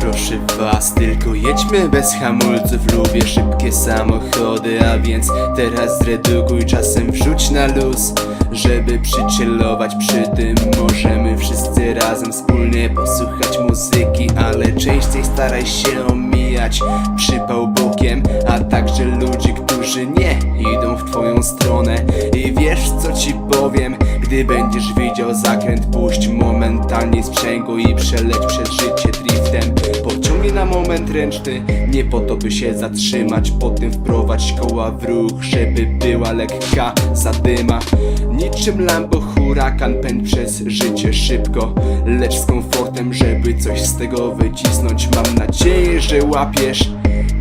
proszę was, tylko jedźmy bez hamulców. Lubię szybkie samochody, a więc teraz zredukuj czasem wrzuć na luz. Żeby przychillować przy tym Możemy wszyscy razem wspólnie posłuchać muzyki Ale częściej staraj się omijać przypał bokiem A także ludzi, którzy nie idą w twoją stronę. I wiesz co ci powiem, gdy będziesz widział zakręt Puść momentalnie sprzęgło i przeleć przez życie driftem Moment ręczny, nie po to by się zatrzymać Potem wprowadź koła w ruch, żeby była lekka zadyma. Niczym Lambo hurakan pędź przez życie szybko. Lecz z komfortem, żeby coś z tego wycisnąć. Mam nadzieję, że łapiesz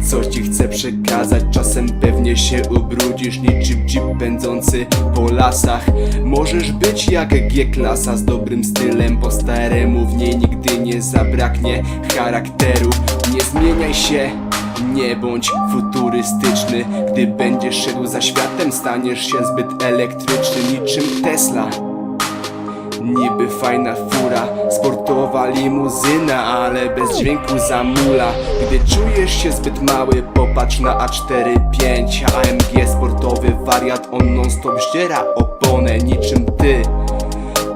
Coś ci chcę przekazać, czasem pewnie się ubrudzisz Niczym jeep pędzący po lasach. Możesz być jak G-klasa z dobrym stylem Po staremu w niej nigdy nie zabraknie charakteru. Nie zmieniaj się nie bądź futurystyczny. Gdy będziesz szedł za światem Staniesz się zbyt elektryczny Niczym Tesla Niby fajna fura, sportowa limuzyna, ale bez dźwięku zamula. Gdy czujesz się zbyt mały, popatrz na A45 AMG sportowy wariat, on non stop ściera oponę niczym ty.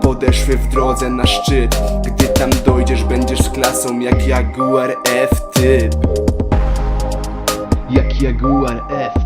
Podeszły w drodze na szczyt, gdy tam dojdziesz będziesz z klasą jak Jaguar F-typ. Jak Jaguar F